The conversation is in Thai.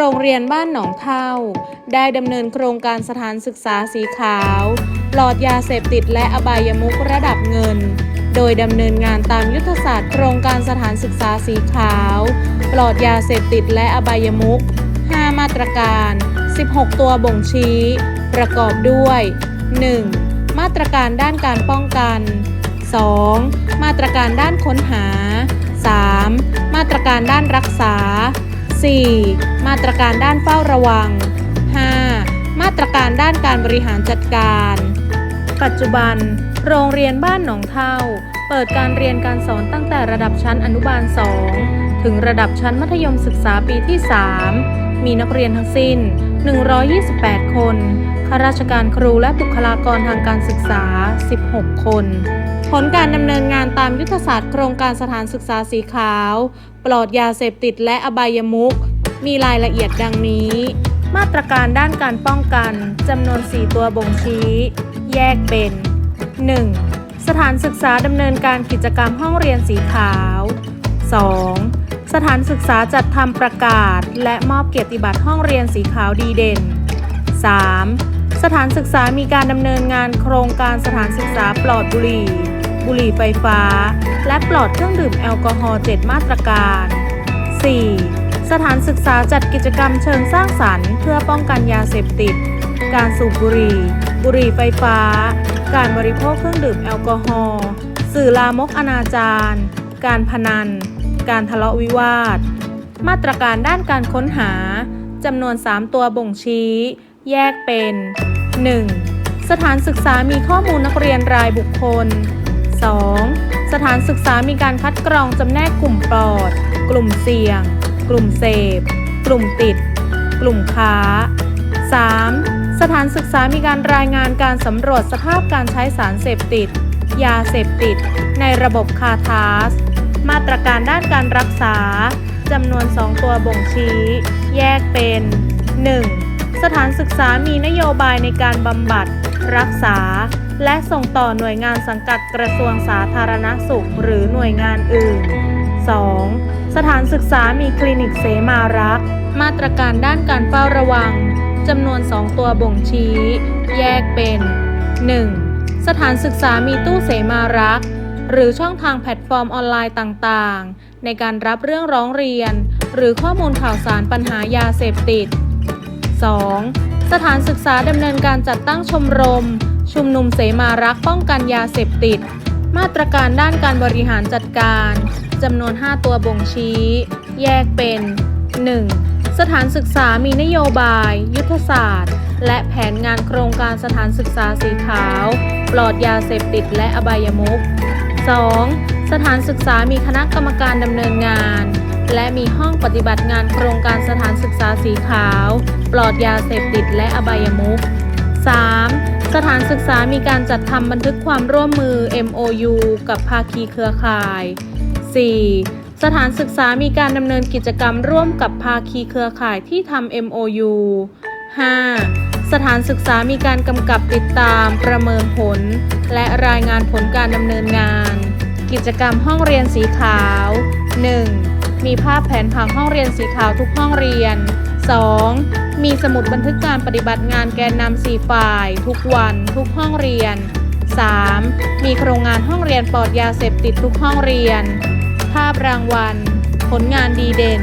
โรงเรียนบ้านหนองเท่าได้ดำเนินโครงการสถานศึกษาสีขาวปลอดยาเสพติดและอบายมุขระดับเงิน โดยดำเนินงานตามยุทธศาสตร์โครงการสถานศึกษาสีขาว ปลอดยาเสพติดและอบายมุข5มาตรการ 16 ตัวบ่งชี้ ประกอบด้วย 1. มาตรการด้านการป้องกัน 2. มาตรการด้านค้นหา 3. มาตรการด้านรักษา 4. มาตรการด้านเฝ้าระวัง 5. มาตรการด้านการบริหารจัดการ ปัจจุบัน โรงเรียนบ้านหนองเท่า เปิดการเรียนการสอนตั้งแต่ระดับชั้นอนุบาล 2 ถึงระดับชั้นมัธยมศึกษาปีที่ 3 มีนักเรียนทั้งสิ้น 128 คน ข้าราชการครูและบุคลากรทางการศึกษา 16 คน ผลการดำเนินงานตามยุทธศาสตร์โครงการสถานศึกษาสีขาว ปลอดยาเสพติดและอบายมุข มีรายละเอียดดังนี้ มาตรการด้านการป้องกันจำนวน 4 ตัวบ่งชี้ แยกเป็น 1. สถานศึกษาดำเนินการกิจกรรมห้องเรียนสีขาว 2. สถานศึกษาจัดทำประกาศ และมอบเกียรติบัตรห้องเรียนสีขาวดีเด่น 3. สถานศึกษามีการดำเนินงานโครงการสถานศึกษาปลอดบุหรี่ บุหรี่ไฟฟ้า และปลอดเครื่องดื่มแอลกอฮอล์7มาตรการ 4. สถานศึกษาจัดกิจกรรมเชิงสร้างสรรค์ เพื่อป้องกันยาเสพติด การสูบบุหรี่ บุหรี่ไฟฟ้า การบริโภคเครื่องดื่มแอลกอฮอล์สื่อลามกอนาจารการพนัน การทะเลาะวิวาท มาตรการด้านการค้นหาจำนวน 3 ตัวบ่งชี้ แยกเป็น 1. สถานศึกษามีข้อมูลนักเรียนรายบุคคล 2. สถานศึกษามีการคัดกรองจำแนกกลุ่มปลอด กลุ่มเสี่ยง กลุ่มเสพ กลุ่มติด กลุ่มค้า 3. สถานศึกษามีการรายงานการสำรวจสภาพการใช้สารเสพติด ยาเสพติด ในระบบคาทาส มาตรการด้านการรักษาจำนวน 2 ตัวบ่งชี้ แยกเป็น 1. สถานศึกษามีนโยบายในการบำบัด รักษา และส่งต่อหน่วยงานสังกัดกระทรวงสาธารณสุขหรือหน่วยงานอื่น 2. สถานศึกษามีคลินิกเสมารัก มาตรการด้านการเฝ้าระวังจำนวน 2 ตัวบ่งชี้ แยกเป็น 1. สถานศึกษามีตู้เสมารัก หรือช่องทางแพลตฟอร์มออนไลน์ต่างๆ ในการรับเรื่องร้องเรียน หรือข้อมูลข่าวสารปัญหายาเสพติด 2. สถานศึกษาดำเนินการจัดตั้งชมรม ชุมนุมเสมารักป้องกันยาเสพติด มาตรการด้านการบริหารจัดการจำนวน 5 ตัวบ่งชี้ แยกเป็น 1. สถานศึกษามีนโยบาย ยุทธศาสตร์ และแผนงานโครงการสถานศึกษาสีขาว ปลอดยาเสพติดและอบายมุข 2. สถานศึกษามีคณะกรรมการดำเนินงาน และมีห้องปฏิบัติงานโครงการสถานศึกษาสีขาว ปลอดยาเสพติดและอบายมุข 3. สถานศึกษามีการจัดทำบันทึกความร่วมมือ MOU กับภาคีเครือข่าย 4. สถานศึกษามีการดำเนินกิจกรรมร่วมกับภาคีเครือข่ายที่ทำ MOU 5. สถานศึกษามีการกำกับติดตามประเมินผล และรายงานผลการดำเนินงาน กิจกรรมห้องเรียนสีขาว 1. มีภาพแผนผังห้องเรียนสีขาวทุกห้องเรียน 2. มีสมุดบันทึกการปฏิบัติงานแกนนำสี่ฝ่าย ทุกวัน ทุกห้องเรียน 3. มีโครงงานห้องเรียนปลอดยาเสพติดทุกห้องเรียน ภาพรางวัล ผลงานดีเด่น